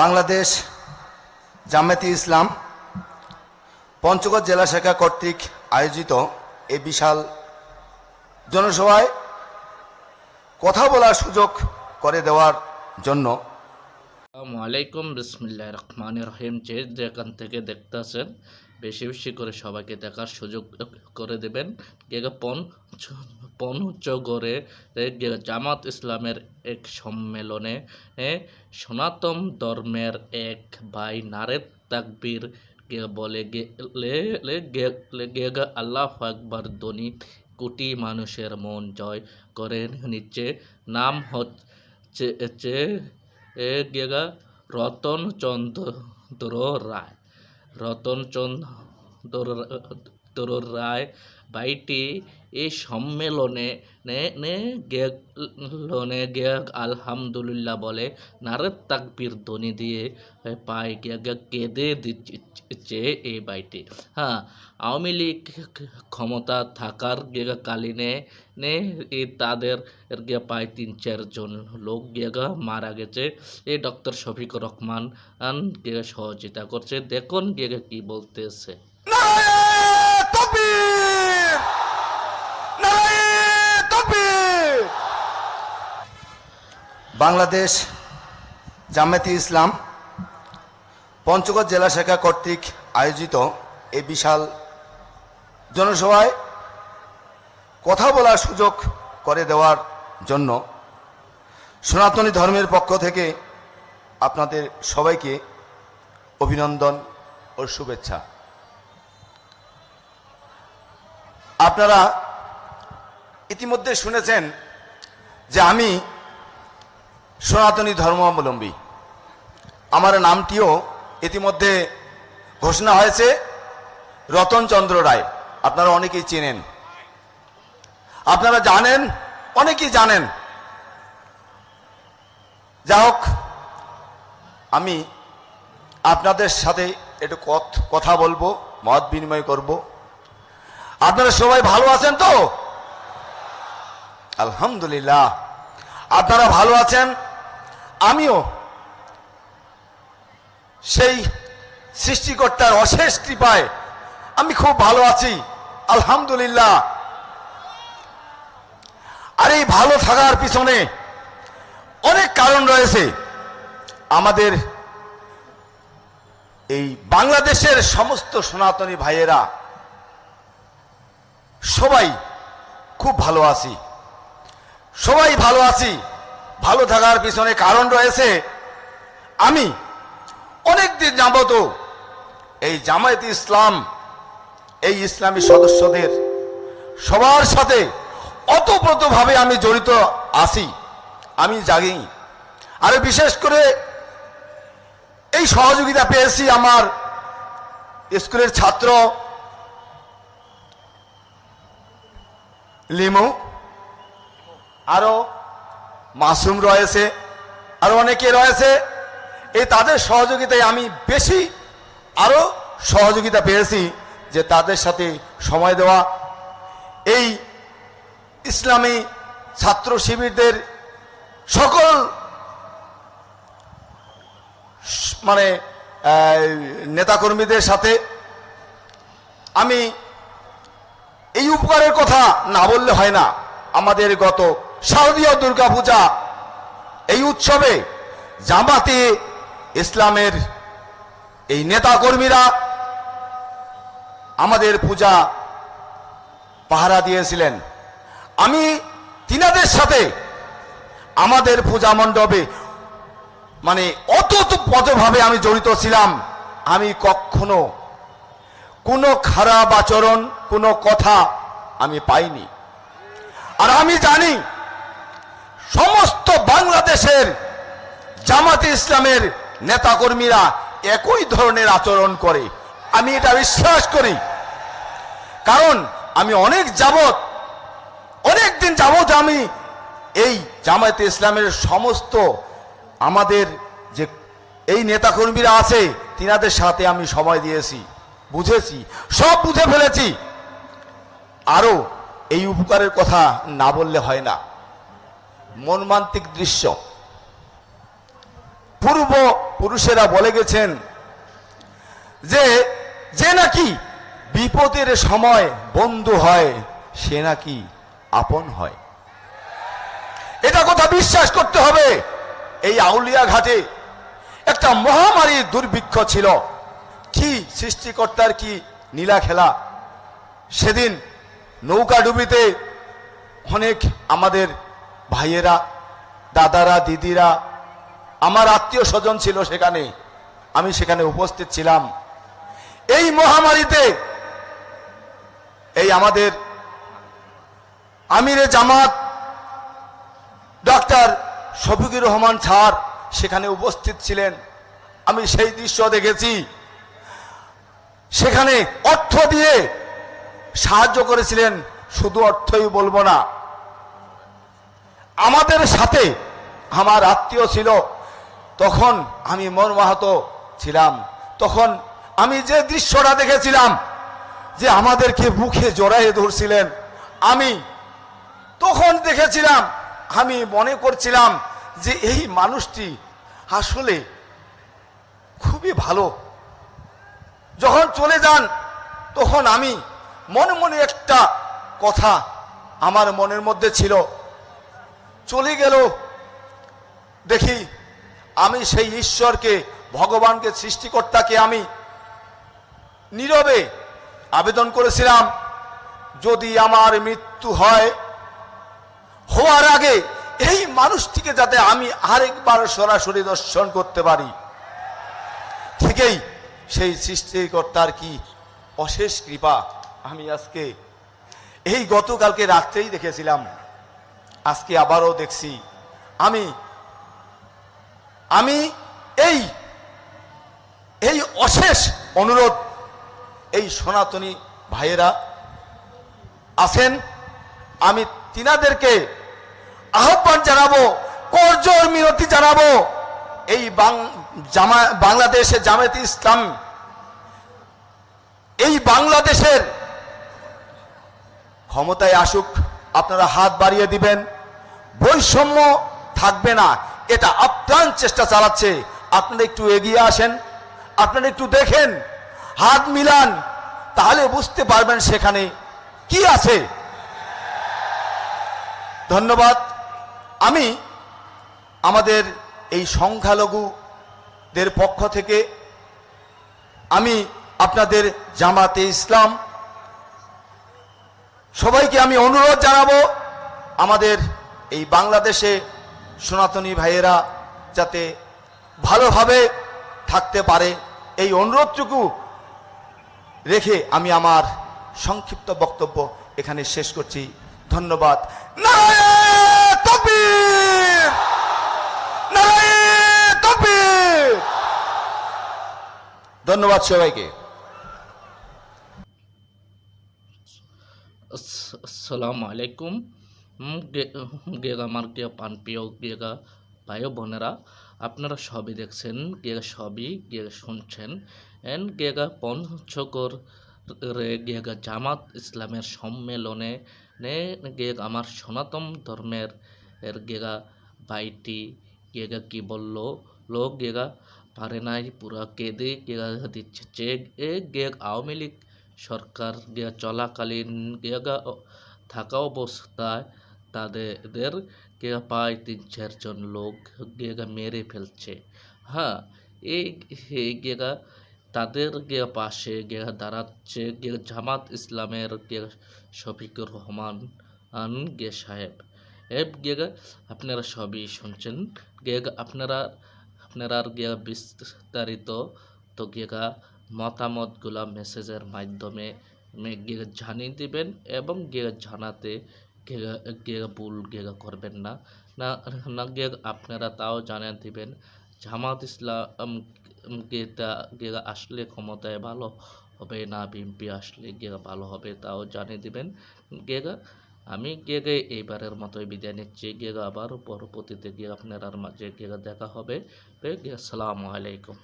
বাংলাদেশ জামায়াতে ইসলাম পঞ্চগড় জেলা শাখা কর্তৃক আয়োজিত এই বিশাল জনসভায় কথা বলার সুযোগ করে দেওয়ার জন্য। আসসালামু আলাইকুম বিসমিল্লাহ রহমান রহিম। যে যেখান থেকে দেখতেছেন বেশি বেশি করে সবাইকে দেখার সুযোগ করে দেবেন। পন পঞ্চগড়ে জামাত ইসলামের এক সম্মেলনে সনাতন ধর্মের এক ভাই নারেদ তাকবীর বলে গেগে আল্লাহ আকবর ধ্বনি কোটি মানুষের মন জয় করে নিচ্ছে নাম হচ্ছে গেগা রতনচন্দ্র রায়। রতনচন্দ্র রায় বাইটি এই সম্মেলনে নে গেলনে গেগ আলহামদুলিল্লাহ বলে, নারদ তাকবীর ধ্বনি দিয়ে পায় গে গে কেঁদে দিচ্ছে এই বাইটি। হ্যাঁ আওয়ামী লীগ ক্ষমতা থাকার গেগা কালীনে নে তাদের গিয়ে প্রায় তিন চারজন লোক গিয়ে মারা গেছে। এ ডক্টর শফিকুর রহমান গিয়ে সহযোগিতা করছে। দেখুন গিয়ে কি বলতেছে নারায়ে তাকবীর! নারায়ে তাকবীর! বাংলাদেশ জামায়াতে ইসলাম পঞ্চগড় জেলা শাখা কর্তৃক আয়োজিত এই বিশাল জনসভায় কথা বলার সুযোগ করে দেওয়ার জন্য সনাতনী ধর্মের পক্ষ থেকে আপনাদের সবাইকে অভিনন্দন ও শুভেচ্ছা। আপনারা ইতিমধ্যে শুনেছেন যে আমি সনাতনী ধর্মাবলম্বী। আমার নামটিও ইতিমধ্যে ঘোষণা হয়েছে রতনচন্দ্র রায়। আপনারা অনেকেই চেনেন। আপনারা জানেন, অনেকেই জানেন। যা হোক, আমি আপনাদের সাথে একটু কথ- কথা বলব, মত বিনিময় করব। আপনারা সবাই ভালো আছেন তো? আলহামদুলিল্লাহ। আপনারা ভালো আছেন? আমিও সেই সৃষ্টিকর্তার অশেষ কৃপায় আমি খুব ভালো আছি, আলহামদুলিল্লাহ। আর এই ভালো থাকার পিছনে অনেক কারণ রয়েছে। আমাদের এই বাংলাদেশের সমস্ত সনাতনী ভাইয়েরা, সবাই খুব ভালো আছি। সবাই ভালো আছি। ভালো থাকার পিছনে কারণ রয়েছে, আমি অনেক দিন যাবত এই জামায়াত ইসলাম, এই ইসলামী সদস্যদের সবার সাথে অতপ্রতভাবে আমি জড়িত আছি, আমি জাগি। আর বিশেষ করে এই সহযোগিতা পেয়েছি আমার স্কুলের ছাত্র লিমু আরও মাসুম রয়েছে, আরও অনেকে রয়েছে। এই তাদের সহযোগিতায় আমি বেশি আরও সহযোগিতা পেয়েছি যে তাদের সাথে সময় দেওয়া। এই ইসলামী ছাত্র শিবিরদের সকল মানে নেতাকর্মীদের সাথে আমি এই উপকারের কথা না বললে হয় না। আমাদের গত শারদীয় দুর্গাপূজা। এই উৎসবে জামাতে ইসলামের এই নেতাকর্মীরা আমাদের পূজা পাহারা দিয়েছিলেন। আমি তিনাদের সাথে আমাদের পূজা মণ্ডপে মানে অতপ্রতভাবে আমি জড়িত ছিলাম। আমি কখনো কোনো খারাপ আচরণ, কোনো কথা আমি পাইনি। আর আমি জানি সমস্ত বাংলাদেশের জামাতে ইসলামের নেতাকর্মীরা একই ধরনের আচরণ করে। আমি এটা বিশ্বাস করি। কারণ আমি অনেক যাবত অনেক দিন যাবত আমি এই জামায়াতে ইসলামের সমস্ত আমাদের যে এই নেতাকর্মীরা আছে, তিনাদের সাথে আমি সময় দিয়েছি, বুঝেছি, সব বুঝে ফেলেছি। আরও এই উপকারের কথা না বললে হয় না। মর্মান্তিক দৃশ্য। পূর্ব পুরুষেরা বলে গেছেন যে যে নাকি বিপদের সময় বন্ধু হয়, সে নাকি আপন হয়। এটা কথা বিশ্বাস করতে হবে। এই আউলিয়া ঘাটে একটা মহামারী দুর্ভিক্ষ ছিল। কি সৃষ্টিকর্তার কি নীলা খেলা? সেদিন নৌকা ডুবিতে অনেক আমাদের ভাইয়েরা, দাদারা, দিদিরা, আমার আত্মীয় স্বজন ছিল সেখানে। আমি সেখানে উপস্থিত ছিলাম। এই মহামারীতে এই আমাদের আমিরে জামাত, ডক্টর শফিকুর রহমান স্যার সেখানে উপস্থিত ছিলেন। আমি সেই দৃশ্য দেখেছি। সেখানে অর্থ দিয়ে সাহায্য করেছিলেন। শুধু অর্থই বলব না আমাদের সাথে আমার আত্মীয় ছিল, তখন আমি মর্মাহত ছিলাম। তখন আমি যে দৃশ্যটা দেখেছিলাম যে আমাদেরকে মুখে জড়াইয়ে ধরছিলেন, আমি তখন দেখেছিলাম, আমি মনে করছিলাম যে এই মানুষটি আসলে খুবই ভালো। যখন চলে যান, তখন আমি মনে মনে একটা কথা আমার মনের মধ্যে ছিল চলে গেল। দেখি, আমি সেই ঈশ্বরকে, ভগবানকে, সৃষ্টিকর্তাকে আমি নীরবে আবেদন করেছিলাম, যদি আমার মৃত্যু হয়, হওয়ার আগে এই মানুষটিকে যাতে আমি আরেকবার সরাসরি দর্শন করতে পারি। ঠিকই, সেই সৃষ্টিকর্তার কি অশেষ কৃপা আমি আজকে এই গতকালকে রাত্রেই দেখেছিলাম। আজকে আবারও দেখছি। আমি আমি এই এই অশেষ অনুরোধ এই সনাতনী ভাইয়েরা আছেন। আমি তিনাদেরকে আহ্বান জানাব, করজোর মিনতি জানাব। এই বাং- জামা, বাংলাদেশে ইসলাম, এই বাংলাদেশের ক্ষমতায় আসুক, আপনারা হাত বাড়িয়ে দিবেন। বৈষম্য থাকবে না। এটা আপ্রাণ চেষ্টা চালাচ্ছে। আপনারা একটু এগিয়ে আসেন। আপনারা একটু দেখেন। হাত মিলান। তাহলে বুঝতে পারবেন সেখানে কি আছে। ধন্যবাদ। আমি আমাদের এই সংখ্যালঘুদের পক্ষ থেকে আমি আপনাদের জামাতে ইসলাম সবাইকে আমি অনুরোধ জানাব। আমাদের এই বাংলাদেশে সনাতনী ভাইয়েরা যাতে ভালোভাবে থাকতে পারে, এই অনুরোধটুকু রেখে আমি আমার সংক্ষিপ্ত বক্তব্য এখানে শেষ করছি। ধন্যবাদ! ধন্যবাদ সবাইকে। আসসালামু আলাইকুম। গেগা আমার গে পানপ্রিয় গেগা ভাই বোনেরা, আপনারা সবই দেখছেন, গেগা সবই, গেগা শুনছেন। এন গেগা পঞ্চগর রে গেগা জামাত ইসলামের সম্মেলনে নে গেগ আমার সনাতন ধর্মের এর গেগা বাইটি গেগা কি বলল? লোক গেগা, পারে নাই, পুরা কেঁদে গেগা দিচ্ছে চেক এ গেগ, আওয়ামী লীগ সরকার গিয়া চলাকালীন গেগা থাকা অবস্থায় তাদের গিয়া প্রায় তিন চারজন লোক। মেরে ফেলছে। হ্যাঁ এই গিয়া তাদের পাশে গিয়া দাঁড়াচ্ছে। জামাত ইসলামের শফিকুর রহমান আন গে সাহেব। এব গিয়া আপনারা সবই শুনছেন? গিয়া আপনারা আপনারা গিয়া বিস্তারিত তো গিয়া মতামতগুলো মেসেজের মাধ্যমে গিয়ে জানিয়ে দিবেন এবং গিয়ে জানাতে গিয়ে ভুল গিয়ে করবেন না। না না আপনারা তাও জানিয়ে দিবেন, জামাত ইসলাম গিয়ে তা- আসলে ক্ষমতায় ভালো হবে না, বিএনপি আসলে গিয়ে ভালো হবে তাও জানিয়ে দিবেন। গিয়ে আমি গিয়ে এইবারের মতোই বিদায় নিচ্ছি। গিয়ে আবার পরবর্তীতে গিয়ে আপনার মাঝে গিয়ে দেখা হবে। আসসালামু আলাইকুম।